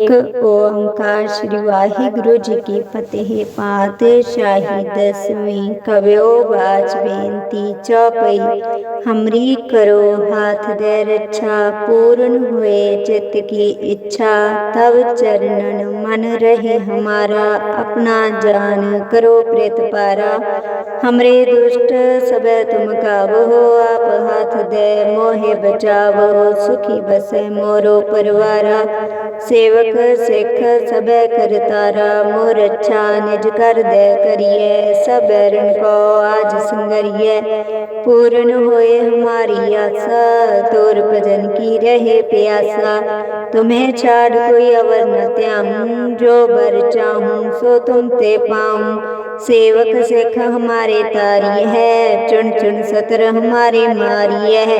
एक ओंकार श्री वाहिगुरु जी की फतेह पात शाही दसवीं कवयो बाज बेनती चौपई। हमरी करो हाथ दे रक्षा अच्छा, पूर्ण हुए चित की इच्छा। तब चरणन मन रहे हमारा, अपना जान करो प्रेत पारा। हमरे दुष्ट सब तुम काबो आप हाथ दे मोहे बचाव। सुखी बसे मोरो परवारा। सेवक सिख सब कर तारा मोर अच्छा निज कर दे करिए, सब रण को आज सुंगरिए पूर्ण होए हमारी आशा तोर भजन की रहे प्यासा। तुम्हें छाड़ कोई अवर न त्याम जो बर चाहूँ, सो तुम ते पाऊँ। सेवक सिख हमारे तारी है, चुन चुन सतर हमारे मारी है।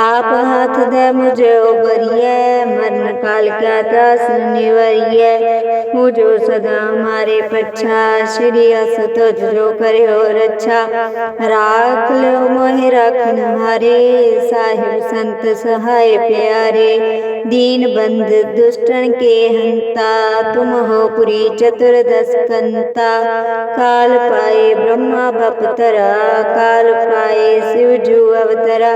आप हाथ दे मुझे उबरिए मरण काल क्या दास निवरिए मुझो सदा हमारे पच्छा, श्री अस तुझ जो करे और अच्छा। राख लो मोहि रखन हारे साहिब संत सहाय प्यारे। दीन बंद दुष्टन के हंता, तुम हो पुरी चतुर्दश कंता। काल पाए ब्रह्मा बपतरा काल पाए शिव जू अवतरा।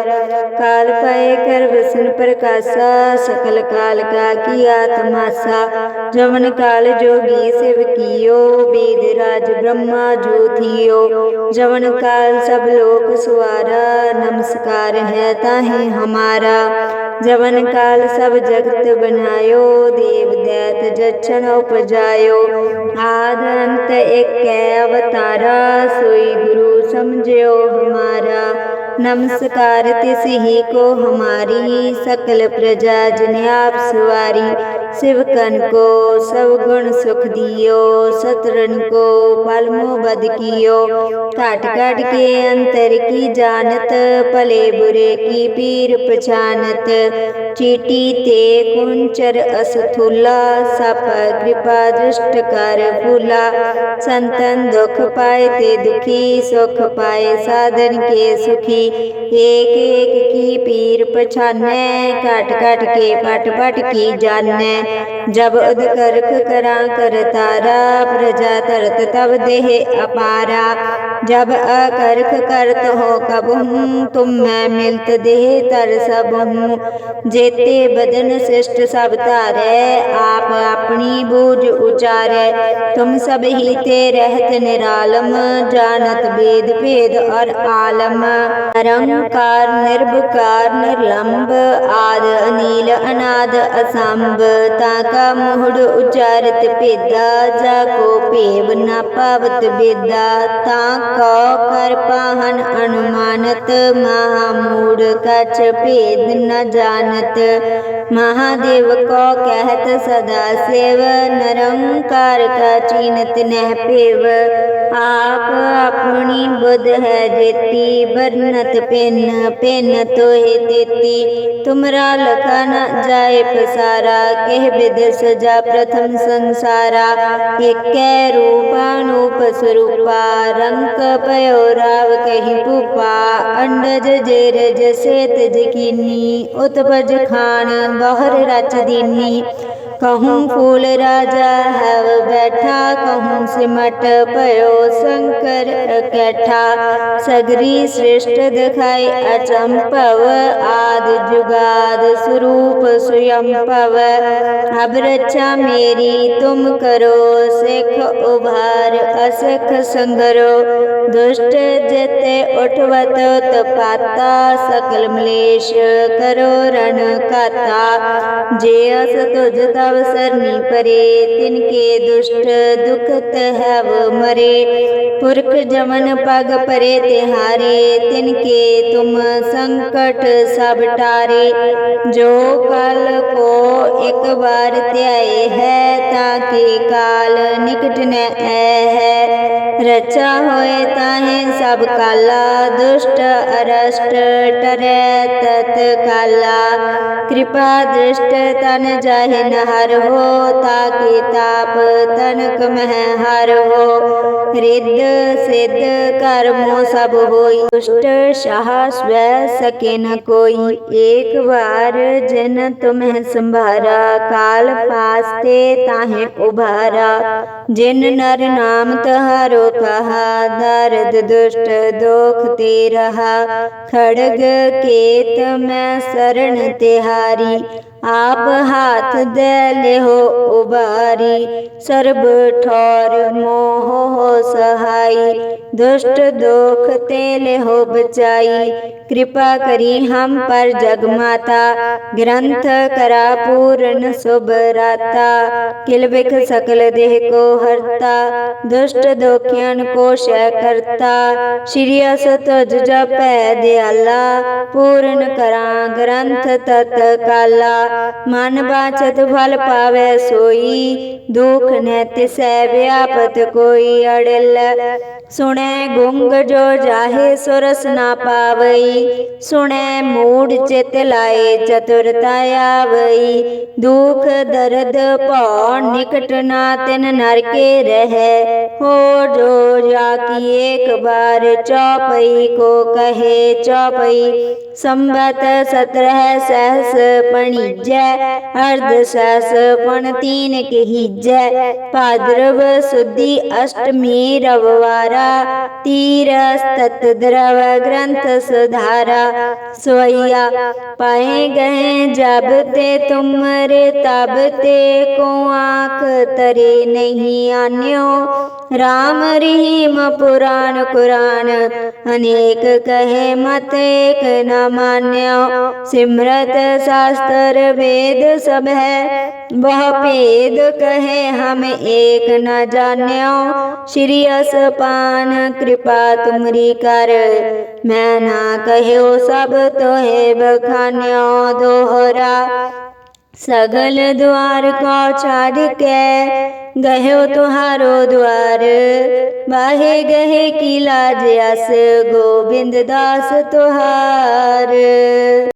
काल पाए कर वसन प्रकाशा सकल काल का किया तमाशा। जवन काल जोगी शिव कियो, वेद राज ब्रह्मा जो थियो। जवन काल सब लोक सुवारा, नमस्कार है ताहे हमारा। जवन काल सब जगत बनायो, देव दैत जक्षण उपजायो। आद एक अवतारा सोई गुरु समझो हमारा नमस्कार तिस ही को हमारी सकल प्रजा जिन्हें आप सवारी शिवकन को सब गुण सुख दियो, सतरन को पलमो बद कियो। काट काट के अंतर की जानत भले बुरे की पीर पछानत। चीटी ते कुंचर असथुला सप कृपा दृष्ट कर फूला। संतन दुख पाए ते दुखी, सुख पाए साधन के सुखी। एक एक की पीर पछाने काट काट के पट पट की जाने जब उद करा करतारा प्रजा तरत तब देह अपारा। जब अकरख करत हो, कब हूँ तुम मैं मिलत देह तर सब हूँ। जेते बदन श्रेष्ठ सब तारे, आप अपनी बूझ उचारे। तुम सब ही ते रहत निरालम, जानत वेद भेद और आलम। निरंकार निर्भकार निर्लंब, आद अनिल अनाद असंभ ताका मुहड़ उचारत पेदा जाको पेव न पावत बेदा ताको कर पाहन अनुमानत महामूढ़ कछ भेद न जानत महादेव को कहत सदा सेव निरंकार का चीनत नह पेव आप अपनी बुध है जेती बरनत पेन पेन तो है देती तुमरा लखा न जाए पसारा कह विद सजा प्रथम संसारा एक रूपानूप स्वरूपा रंक पयो राव कही पुपा अंडज जेरज सेत जकीनी उत्पज खान बहर दिन दीनी कहूँ फूल राजा, हव बैठा। कहूँ सिमट पयो शंकर कैठा सगरी श्रेष्ठ दिखाई अचंपव। आद जुगाद स्वरूप स्वयं पव अब रक्षा मेरी, तुम करो सिख उभार, असिख संगरो। दुष्ट जते उठवत, तपाता। सकल मलेश करो रण काता। जे अस तुझ तव सरनी परे तिनके दुष्ट दुखत हैव मरे। पुरख जमन पग परे तिहारे, तिनके तुम संकट सब टारे। जो कल को एक बार त्याए है, ताके काल निकट न है। ਰਚਾ ਹੋਏ ਤਾਹੇ ਸਭ ਕਾਲਾ ਦੁਸ਼ਟ ਅਰਸ਼ਟ ਟਰੈ ਤਤ ਕਾਲਾ ਕਿਰਪਾ ਦ੍ਰਿਸ਼ਟ ਤਨ ਜਾਹਿ ਨ ਹਰ ਹੋ ਤਾਕੇ ਤਾਪ ਤਨਕ ਮਹਿ ਹਰ ਹੋ ਰਿੱਧ ਸਿੱਧ ਕਰਮੋ ਸਭ ਹੋਈ ਦੁਸ਼ਟ ਸ਼ਾਹ ਸਵੈ ਸਕੇ ਨ ਕੋਈ ਏਕ ਵਾਰ ਜਨ ਤੁਮਹਿ ਸੰਭਾਰਾ ਕਾਲ ਫਾਸਤੇ ਤਾਹੇ ਉਭਾਰਾ ਜਿਨ ਨਰ ਨਾਮ ਤਹਾਰੋ ਕਹਾ ਦਰਦ ਦੁਸ਼ਟ ਦੋਖ ਤੇ ਰਹਾ ਖੜਗ ਕੇਤ ਮੈਂ ਸਰਣ ਤਿਹਾਰੀ ਆਪ ਹਾਥ ਦੇ ਲਿਹੋ ਉਬਾਰੀ ਸਰਬ ਠੌਰ ਮੋਹ ਸਹਾਈ ਦੁਸ਼ਟ ਦੋਖ ਤੇ ਲਿਹੋ ਬਚਾਈ कृपा करी हम पर जग माता ग्रंथ करा पूर्ण शुभ राता किलबिक सकल देह को हरता दुष्ट दोखियन को शय करता श्री अस तुझ जपै दयाला पूर्ण करा ग्रंथ तत्काला मन बाचत फल पावे सोई दुख नैत सै व्यापत कोई अड़ल। सुने गुंग जो जाहे सुरस ना पावई, सुने मूड चित लाए चतुरता आवई दुख दर्द पौ निकट ना तिन नर के रह। हो जो जाकी एक बार चौपई को कहे चौपई, संबत सत्रह सहस पणी। पूज्य पण तीन के हिज्जय भाद्रव सुधि अष्टमी रववारा, तीरस्तत द्रव ग्रंथ सुधारा। सोया पाए गए जब ते तुमरे तब ते को आँख तरे नहीं आन्यो। राम रहीम पुराण कुरान अनेक कहे मत एक न मान्यो। सिमरत शास्त्र भेद सब है, वह भेद कहे, हम एक न जान्यो। श्री असपान, कृपा तुमरी कर। मैं ना कहो सब तो हे बखान्यो दोहरा। सगल द्वार को छाड़ के गयो तुहारो द्वार। बाहे गहे किला जस गोविंद दास तुहार।